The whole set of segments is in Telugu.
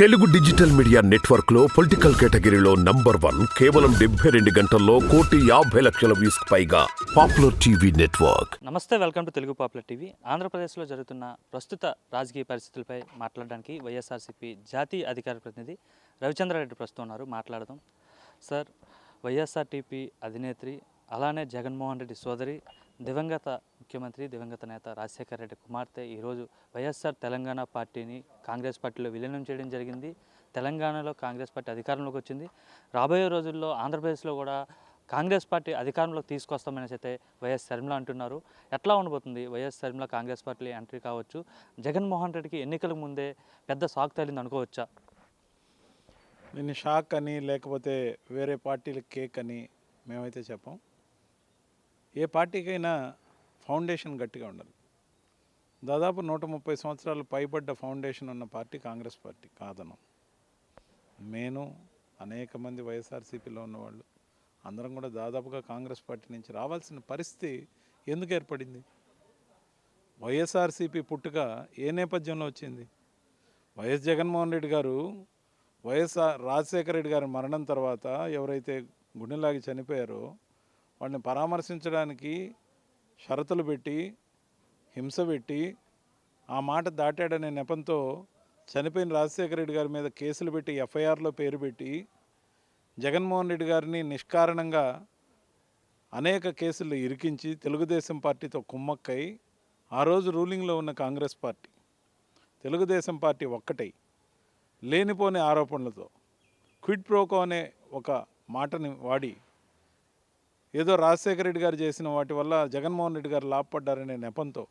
తెలుగు డిజిటల్ మీడియా నెట్వర్క్లో పొలిటికల్ కేటగిరీలో నంబర్ వన్ కేవలం డెబ్బై రెండు గంటల్లో కోటి యాభై లక్షల వ్యూస్ పైగా పాపులర్ టీవీ నెట్వర్క్. నమస్తే welcome to Telugu popular TV. ఆంధ్రప్రదేశ్లో జరుగుతున్న ప్రస్తుత రాజకీయ పరిస్థితులపై మాట్లాడడానికి వైఎస్ఆర్సీపీ జాతీయ అధికార ప్రతినిధి రవిచంద్రారెడ్డి ప్రస్తుతం ఉన్నారు. మాట్లాడదాం. సార్ వైఎస్ఆర్టీపీ అధినేత్రి అలానే జగన్మోహన్ రెడ్డి సోదరి దివంగత ముఖ్యమంత్రి దివంగత నేత రాజశేఖర రెడ్డి కుమార్తె ఈరోజు వైఎస్ఆర్ తెలంగాణ పార్టీని కాంగ్రెస్ పార్టీలో విలీనం చేయడం జరిగింది. తెలంగాణలో కాంగ్రెస్ పార్టీ అధికారంలోకి వచ్చింది. రాబోయే రోజుల్లో ఆంధ్రప్రదేశ్లో కూడా కాంగ్రెస్ పార్టీ అధికారంలోకి తీసుకొస్తామని అయితే వైఎస్ శర్మిల అంటున్నారు. ఎట్లా ఉండబోతుంది? YS Sharmila Congress party entry కావచ్చు? జగన్మోహన్ రెడ్డికి ఎన్నికల ముందే పెద్ద షాక్ తగిలింది అనుకోవచ్చా? దీన్ని షాక్ అని లేకపోతే వేరే పార్టీల కేక్ అని మేమైతే చెప్పాం. ఏ పార్టీకైనా ఫౌండేషన్ గట్టిగా ఉండాలి. దాదాపు నూట ముప్పై సంవత్సరాలు పైబడ్డ ఫౌండేషన్ ఉన్న పార్టీ కాంగ్రెస్ పార్టీ కాదనం. నేను అనేక మంది వైఎస్ఆర్సీపీలో ఉన్నవాళ్ళు అందరం కూడా దాదాపుగా కాంగ్రెస్ పార్టీ నుంచి రావాల్సిన పరిస్థితి ఎందుకు ఏర్పడింది? వైఎస్ఆర్సీపీ పుట్టుక ఏ నేపథ్యంలో వచ్చింది? వైఎస్ జగన్మోహన్ రెడ్డి గారు వైఎస్ఆర్ రాజశేఖర రెడ్డి గారి మరణం తర్వాత ఎవరైతే గుండెలాగి చనిపోయారో వాళ్ళని పరామర్శించడానికి షరతులు పెట్టి హింస పెట్టి ఆ మాట దాటాడనే నెపంతో చనిపోయిన రాజశేఖర రెడ్డి గారి మీద కేసులు పెట్టి ఎఫ్ఐఆర్లో పేరు పెట్టి జగన్మోహన్ రెడ్డి గారిని నిష్కారణంగా అనేక కేసులు ఇరికించి తెలుగుదేశం పార్టీతో కుమ్మక్కై ఆ రోజు రూలింగ్లో ఉన్న కాంగ్రెస్ పార్టీ తెలుగుదేశం పార్టీ ఒక్కటై లేనిపోని ఆరోపణలతో క్విడ్ ప్రోకో అనే ఒక మాటని వాడి ఏదో రాజశేఖర రెడ్డి గారు చేసిన వాటి వల్ల జగన్మోహన్ రెడ్డి గారు లాభపడ్డారనే నెపంతో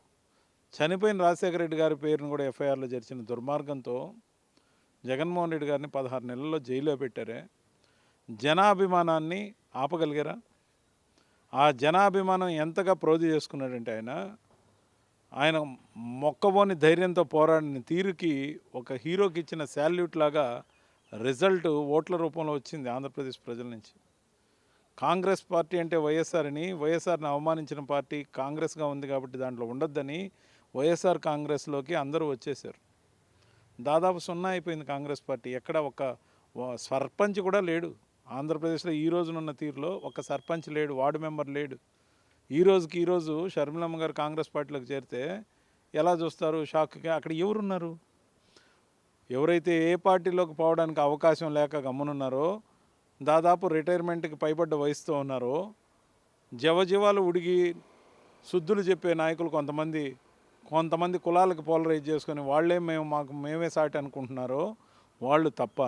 చనిపోయిన రాజశేఖర రెడ్డి గారి పేరును కూడా ఎఫ్ఐఆర్లో చేర్చిన దుర్మార్గంతో జగన్మోహన్ రెడ్డి గారిని పదహారు నెలల్లో జైల్లో పెట్టారే. జనాభిమానాన్ని ఆపగలిగారా? ఆ జనాభిమానం ఎంతగా ప్రోధి చేసుకున్నాడంటే ఆయన ఆయన మొక్కబోని ధైర్యంతో పోరాడిన తీరుకి ఒక హీరోకి ఇచ్చిన శాల్యూట్ లాగా రిజల్ట్ ఓట్ల రూపంలో వచ్చింది ఆంధ్రప్రదేశ్ ప్రజల నుంచి. కాంగ్రెస్ పార్టీ అంటే వైఎస్ఆర్ అని వైఎస్ఆర్ని అవమానించిన పార్టీ కాంగ్రెస్గా ఉంది కాబట్టి దాంట్లో ఉండొద్దని వైఎస్ఆర్ కాంగ్రెస్లోకి అందరూ వచ్చేసారు దాదాపు సున్నా అయిపోయింది కాంగ్రెస్ పార్టీ. ఎక్కడ ఒక సర్పంచ్ కూడా లేడు. ఆంధ్రప్రదేశ్లో ఈ రోజునున్న తీరులో ఒక సర్పంచ్ లేడు వార్డు మెంబర్ లేడు. ఈ రోజుకి ఈరోజు షర్మిలమ్మ గారు కాంగ్రెస్ పార్టీలోకి చేరితే ఎలా చూస్తారు? షాక్కి అక్కడ ఎవరున్నారు? ఎవరైతే ఏ పార్టీలోకి పోవడానికి అవకాశం లేక గమ్మునున్నారో దాదాపు రిటైర్మెంట్కి పైబడ్డ వయసుతో ఉన్నారో. జవజీవాలు ఉడిగి శుద్ధులు చెప్పే నాయకులు కొంతమంది కొంతమంది కులాలకు పోలరైజ్ చేసుకొని వాళ్ళే మేము మాకు మేమే సాటి అనుకుంటున్నారో. వాళ్ళు తప్ప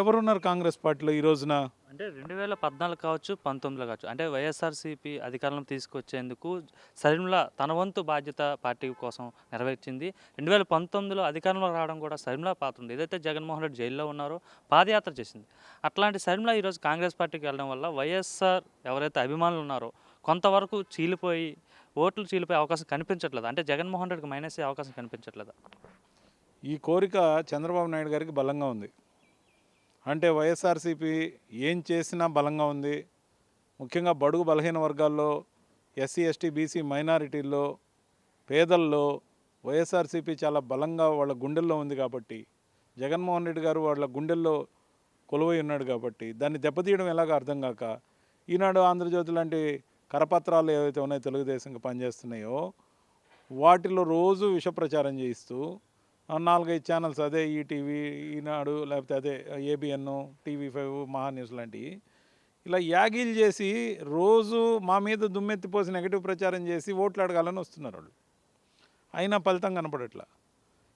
ఎవరున్నారు కాంగ్రెస్ పార్టీలో ఈ రోజున? అంటే రెండు వేల పద్నాలుగు కావచ్చు పంతొమ్మిదిలో కావచ్చు. అంటే వైఎస్ఆర్సీపీ అధికారంలో తీసుకొచ్చేందుకు సరిమ్లా తన వంతు బాధ్యత పార్టీ కోసం నెరవేర్చింది. రెండు వేల పంతొమ్మిదిలో అధికారంలో రావడం కూడా సరిమ్లా పాత్ర ఉంది. ఏదైతే జగన్మోహన్ రెడ్డి జైల్లో ఉన్నారో పాదయాత్ర చేసింది. అట్లాంటి సరిమ్లా ఈరోజు కాంగ్రెస్ పార్టీకి వెళ్ళడం వల్ల వైఎస్ఆర్ ఎవరైతే అభిమానులు ఉన్నారో కొంతవరకు చీలిపోయి ఓట్లు చీలిపోయే అవకాశం కనిపించట్లేదు. అంటే జగన్మోహన్ రెడ్డికి మైనస్ అయ్యే అవకాశం కనిపించట్లేదు? ఈ కోరిక చంద్రబాబు నాయుడు గారికి బలంగా ఉంది. అంటే వైఎస్ఆర్సీపీ ఏం చేసినా బలంగా ఉంది. ముఖ్యంగా బడుగు బలహీన వర్గాల్లో ఎస్సీ ఎస్టీ బీసీ మైనారిటీల్లో పేదల్లో వైఎస్ఆర్సీపీ చాలా బలంగా వాళ్ళ గుండెల్లో ఉంది కాబట్టి జగన్మోహన్ రెడ్డి గారు వాళ్ళ గుండెల్లో కొలువై ఉన్నాడు కాబట్టి దాన్ని దెబ్బతీయడం ఎలాగో అర్థం కాక ఈనాడు ఆంధ్రజ్యోతి లాంటి కరపత్రాలు ఏవైతే ఉన్నాయో తెలుగుదేశంకి పనిచేస్తున్నాయో వాటిలో రోజు విష ప్రచారం చేయిస్తూ నాలుగైదు ఛానల్స్ అదే ఈటీవీ ఈనాడు లేకపోతే అదే ABN TV five Maha news లాంటివి ఇలా యాగిల్ చేసి రోజు మా మీద దుమ్మెత్తిపోసి నెగటివ్ ప్రచారం చేసి ఓట్లు అడగాలని వస్తున్నారు వాళ్ళు అయినా ఫలితం కనపడట్లా.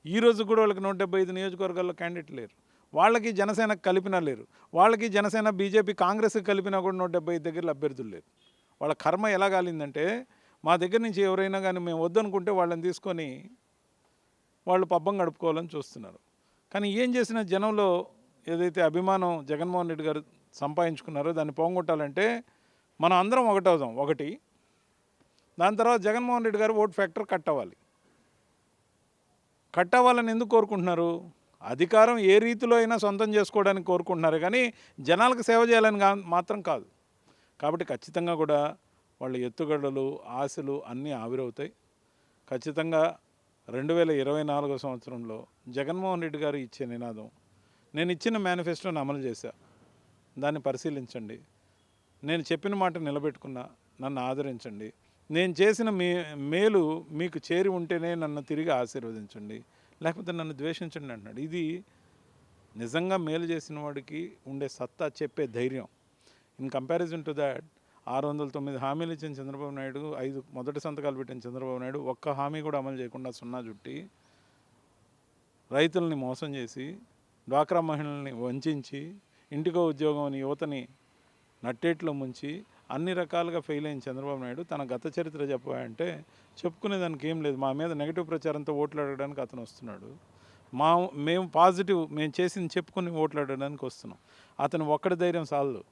ఈరోజు కూడా వాళ్ళకి నూట డెబ్బై ఐదు నియోజకవర్గాల్లో క్యాండిడేట్ లేరు. వాళ్ళకి జనసేన కలిపినా లేరు. వాళ్ళకి జనసేన బీజేపీ కాంగ్రెస్కి కలిపినా కూడా నూట డెబ్బై ఐదు దగ్గర అభ్యర్థులు లేరు. వాళ్ళ కర్మ ఎలా కాలిందంటే మా దగ్గర నుంచి ఎవరైనా కానీ మేము వద్దనుకుంటే వాళ్ళని తీసుకొని వాళ్ళు పబ్బం గడుపుకోవాలని చూస్తున్నారు. కానీ ఏం చేసినా జనంలో ఏదైతే అభిమానం జగన్మోహన్ రెడ్డి గారు సంపాదించుకున్నారో దాన్ని పోగొట్టాలంటే మనం అందరం ఒకటవుదాం ఒకటి. దాని తర్వాత Jaganmohan Reddy garu vote factor cut అవ్వాలి కట్ అవ్వాలని ఎందుకు కోరుకుంటున్నారు? అధికారం ఏ రీతిలో అయినా సొంతం చేసుకోవడానికి కోరుకుంటున్నారు కానీ జనాలకు సేవ చేయాలని మాత్రం కాదు. కాబట్టి ఖచ్చితంగా కూడా వాళ్ళ ఎత్తుగడలు ఆశలు అన్నీ ఆవిరవుతాయి. ఖచ్చితంగా రెండు వేల ఇరవై నాలుగో సంవత్సరంలో జగన్మోహన్ రెడ్డి గారు ఇచ్చే నినాదం. నేను ఇచ్చిన మేనిఫెస్టోని అమలు చేశా. దాన్ని పరిశీలించండి. నేను చెప్పిన మాట నిలబెట్టుకున్నా నన్ను ఆదరించండి. నేను చేసిన మే మేలు మీకు చేరి ఉంటేనే నన్ను తిరిగి ఆశీర్వదించండి. లేకపోతే నన్ను ద్వేషించండి అంటున్నాడు. ఇది నిజంగా మేలు చేసిన వాడికి ఉండే సత్తా చెప్పే ధైర్యం. ఇన్ కంపారిజన్ టు దాట్ ఆరు వందల తొమ్మిది హామీలు ఇచ్చిన చంద్రబాబు నాయుడు ఐదు మొదటి సంతకాలు పెట్టిన చంద్రబాబు నాయుడు ఒక్క హామీ కూడా అమలు చేయకుండా సున్నా చుట్టి రైతుల్ని మోసం చేసి డ్వాక్రా మహిళల్ని వంచించి ఇంటికో ఉద్యోగం అని యువతని నట్టేట్లో ముంచి అన్ని రకాలుగా ఫెయిల్ అయిన చంద్రబాబు నాయుడు తన గత చరిత్ర చెప్పాయంటే చెప్పుకునే దానికి ఏం లేదు. మా మీద నెగిటివ్ ప్రచారంతో ఓట్లు అడగడానికి అతను వస్తున్నాడు. మా మేము పాజిటివ్ మేము చేసింది చెప్పుకుని ఓట్లు అడగడానికి వస్తున్నాం. అతను ఒక్కడి ధైర్యం చాలదు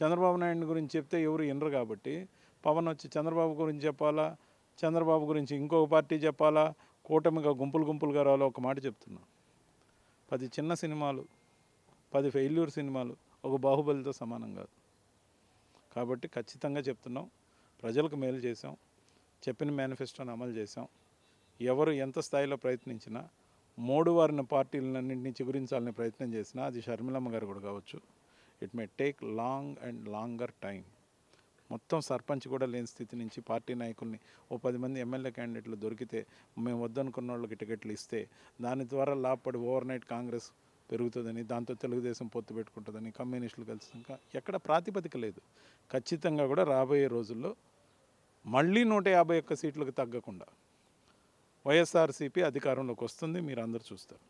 చంద్రబాబు నాయుడు గురించి చెప్తే ఎవరు వినరు కాబట్టి పవన్ వచ్చి చంద్రబాబు గురించి చెప్పాలా? చంద్రబాబు గురించి ఇంకొక పార్టీ చెప్పాలా? కూటమిగా గుంపులు గుంపులుగా రావాలో? ఒక మాట చెప్తున్నా. పది చిన్న సినిమాలు పది ఫెయిల్యూర్ సినిమాలు ఒక బాహుబలితో సమానం కాదు. కాబట్టి ఖచ్చితంగా చెప్తున్నాం. ప్రజలకు మేలు చేసాం చెప్పిన మేనిఫెస్టోని అమలు చేసాం ఎవరు ఎంత స్థాయిలో ప్రయత్నించినా మూడు వారిన పార్టీలన్నింటినీ చిగురించాలని ప్రయత్నం చేసినా అది షర్మిలమ్మ గారు కూడా కావచ్చు it may take long and longer time మొత్తం సర్పంచ్ కూడా లేని స్థితి నుంచి పార్టీ నాయకుల్ని ఓ పది మంది ఎమ్మెల్యే క్యాండిడేట్లు దొరికితే మేము వద్దనుకున్న వాళ్ళకి టికెట్లు ఇస్తే దాని ద్వారా లాభపడి ఓవర్ నైట్ కాంగ్రెస్ పెరుగుతుందని దాంతో తెలుగుదేశం పొత్తు పెట్టుకుంటుందని కమ్యూనిస్టులు కలిసి ఇంకా ఎక్కడ ప్రాతిపదిక లేదు. ఖచ్చితంగా కూడా రాబోయే రోజుల్లో మళ్ళీ నూట యాభై ఒక్క సీట్లకు తగ్గకుండా వైఎస్ఆర్సీపీ అధికారంలోకి వస్తుంది. మీరు అందరూ చూస్తారు.